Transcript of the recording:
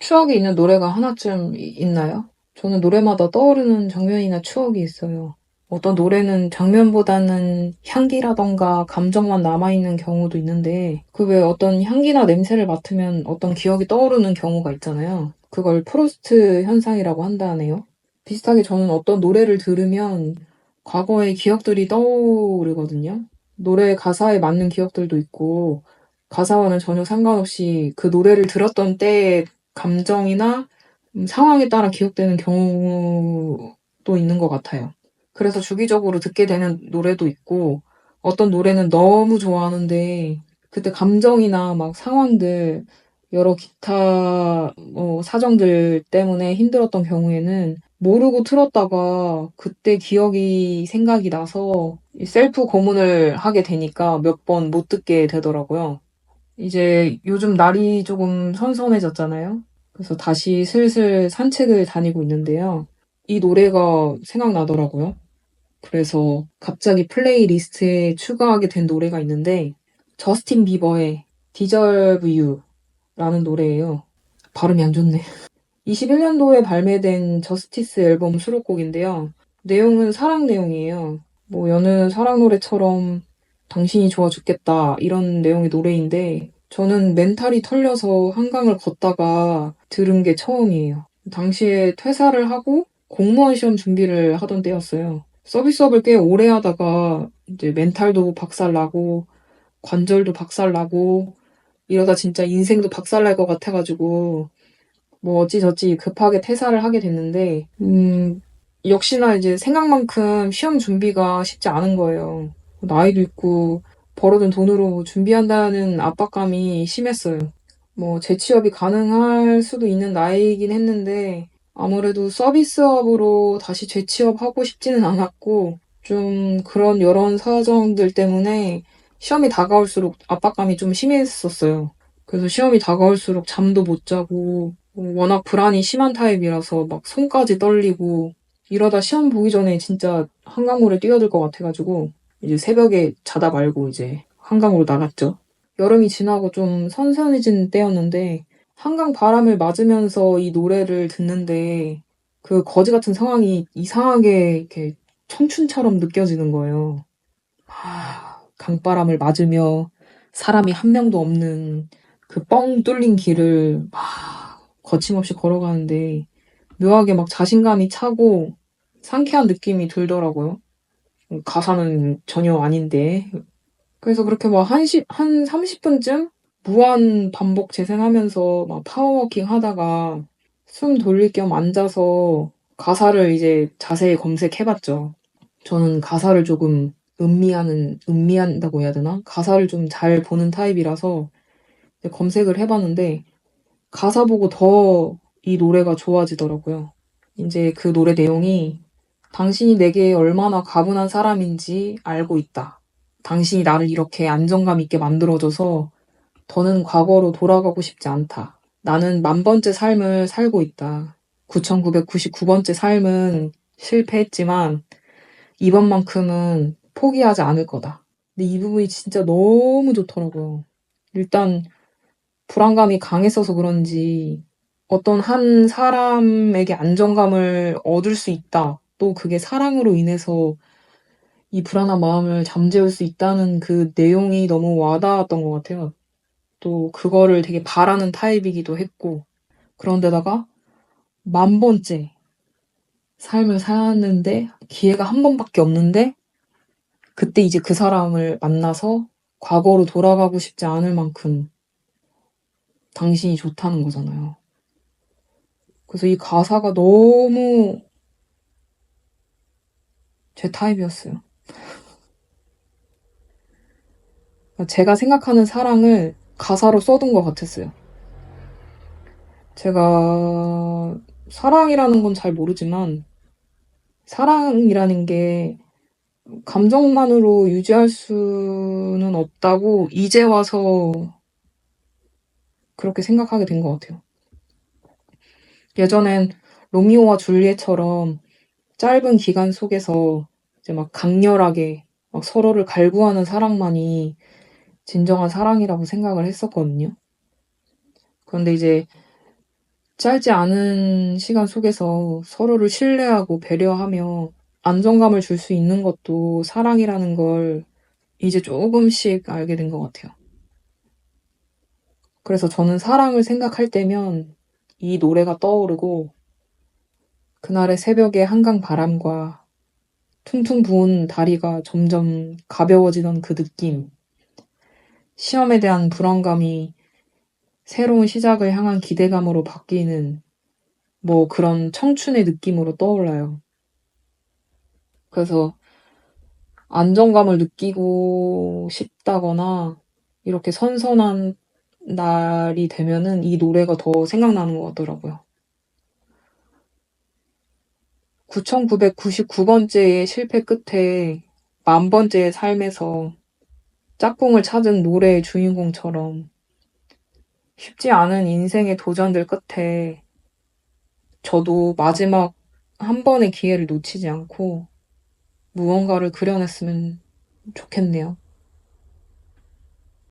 추억이 있는 노래가 하나쯤 이- 있나요? 저는 노래마다 떠오르는 장면이나 추억이 있어요. 어떤 노래는 장면보다는 향기라던가 감정만 남아있는 경우도 있는데, 그왜 어떤 향기나 냄새를 맡으면 어떤 기억이 떠오르는 경우가 있잖아요. 그걸 프로스트 현상이라고 한다네요. 비슷하게 저는 어떤 노래를 들으면 과거의 기억들이 떠오르거든요. 노래 가사에 맞는 기억들도 있고, 가사와는 전혀 상관없이 그 노래를 들었던 때의 감정이나 음, 상황에 따라 기억되는 경우도 있는 것 같아요. 그래서 주기적으로 듣게 되는 노래도 있고, 어떤 노래는 너무 좋아하는데, 그때 감정이나 막 상황들, 여러 기타 뭐 사정들 때문에 힘들었던 경우에는 모르고 틀었다가 그때 기억이 생각이 나서 이 셀프 고문을 하게 되니까 몇 번 못 듣게 되더라고요. 이제 요즘 날이 조금 선선해졌잖아요. 그래서 다시 슬슬 산책을 다니고 있는데요. 이 노래가 생각나더라고요. 그래서 갑자기 플레이리스트에 추가하게 된 노래가 있는데 저스틴 비버의 Deserve You 라는 노래예요. 발음이 안 좋네. 21년도에 발매된 저스티스 앨범 수록곡인데요. 내용은 사랑 내용이에요. 뭐 여느 사랑 노래처럼 당신이 좋아 죽겠다 이런 내용의 노래인데 저는 멘탈이 털려서 한강을 걷다가 들은 게 처음이에요. 당시에 퇴사를 하고 공무원 시험 준비를 하던 때였어요. 서비스업을 꽤 오래 하다가 이제 멘탈도 박살나고 관절도 박살나고 이러다 진짜 인생도 박살날 것 같아가지고 뭐 어찌저찌 급하게 퇴사를 하게 됐는데 음 역시나 이제 생각만큼 시험 준비가 쉽지 않은 거예요. 나이도 있고 벌어둔 돈으로 준비한다는 압박감이 심했어요. 뭐 재취업이 가능할 수도 있는 나이이긴 했는데 아무래도 서비스업으로 다시 재취업하고 싶지는 않았고 좀 그런 여러 사정들 때문에 시험이 다가올수록 압박감이 좀 심했었어요. 그래서 시험이 다가올수록 잠도 못 자고 워낙 불안이 심한 타입이라서 막 손까지 떨리고 이러다 시험 보기 전에 진짜 한강물에 뛰어들 것 같아가지고 이제 새벽에 자다 말고 이제 한강으로 나갔죠. 여름이 지나고 좀 선선해진 때였는데 한강 바람을 맞으면서 이 노래를 듣는데 그 거지 같은 상황이 이상하게 이렇게 청춘처럼 느껴지는 거예요. 하, 강바람을 맞으며 사람이 한 명도 없는 그 뻥 뚫린 길을 막 거침없이 걸어가는데 묘하게 막 자신감이 차고 상쾌한 느낌이 들더라고요. 가사는 전혀 아닌데. 그래서 그렇게 막 한, 시, 한 30분쯤 무한 반복 재생하면서 막 파워워킹 하다가 숨 돌릴 겸 앉아서 가사를 이제 자세히 검색해봤죠. 저는 가사를 조금 음미하는, 음미한다고 해야 되나? 가사를 좀 잘 보는 타입이라서 검색을 해봤는데 가사 보고 더 이 노래가 좋아지더라고요. 이제 그 노래 내용이 당신이 내게 얼마나 가분한 사람인지 알고 있다. 당신이 나를 이렇게 안정감 있게 만들어줘서 더는 과거로 돌아가고 싶지 않다. 나는 만 번째 삶을 살고 있다. 9999번째 삶은 실패했지만 이번만큼은 포기하지 않을 거다. 근데 이 부분이 진짜 너무 좋더라고요. 일단 불안감이 강했어서 그런지 어떤 한 사람에게 안정감을 얻을 수 있다. 또 그게 사랑으로 인해서 이 불안한 마음을 잠재울 수 있다는 그 내용이 너무 와닿았던 것 같아요. 또 그거를 되게 바라는 타입이기도 했고 그런데다가 만 번째 삶을 살았는데 기회가 한 번밖에 없는데 그때 이제 그 사람을 만나서 과거로 돌아가고 싶지 않을 만큼 당신이 좋다는 거잖아요. 그래서 이 가사가 너무 제 타입이었어요. 제가 생각하는 사랑을 가사로 써둔 것 같았어요. 제가 사랑이라는 건 잘 모르지만 사랑이라는 게 감정만으로 유지할 수는 없다고 이제 와서 그렇게 생각하게 된 것 같아요. 예전엔 로미오와 줄리엣처럼 짧은 기간 속에서 이제 막 강렬하게 막 서로를 갈구하는 사랑만이 진정한 사랑이라고 생각을 했었거든요. 그런데 이제 짧지 않은 시간 속에서 서로를 신뢰하고 배려하며 안정감을 줄 수 있는 것도 사랑이라는 걸 이제 조금씩 알게 된 것 같아요. 그래서 저는 사랑을 생각할 때면 이 노래가 떠오르고 그날의 새벽의 한강 바람과 퉁퉁 부은 다리가 점점 가벼워지던 그 느낌, 시험에 대한 불안감이 새로운 시작을 향한 기대감으로 바뀌는 뭐 그런 청춘의 느낌으로 떠올라요. 그래서 안정감을 느끼고 싶다거나 이렇게 선선한 날이 되면은 이 노래가 더 생각나는 것 같더라고요. 9,999번째의 실패 끝에 만 번째의 삶에서 짝꿍을 찾은 노래의 주인공처럼 쉽지 않은 인생의 도전들 끝에 저도 마지막 한 번의 기회를 놓치지 않고 무언가를 그려냈으면 좋겠네요.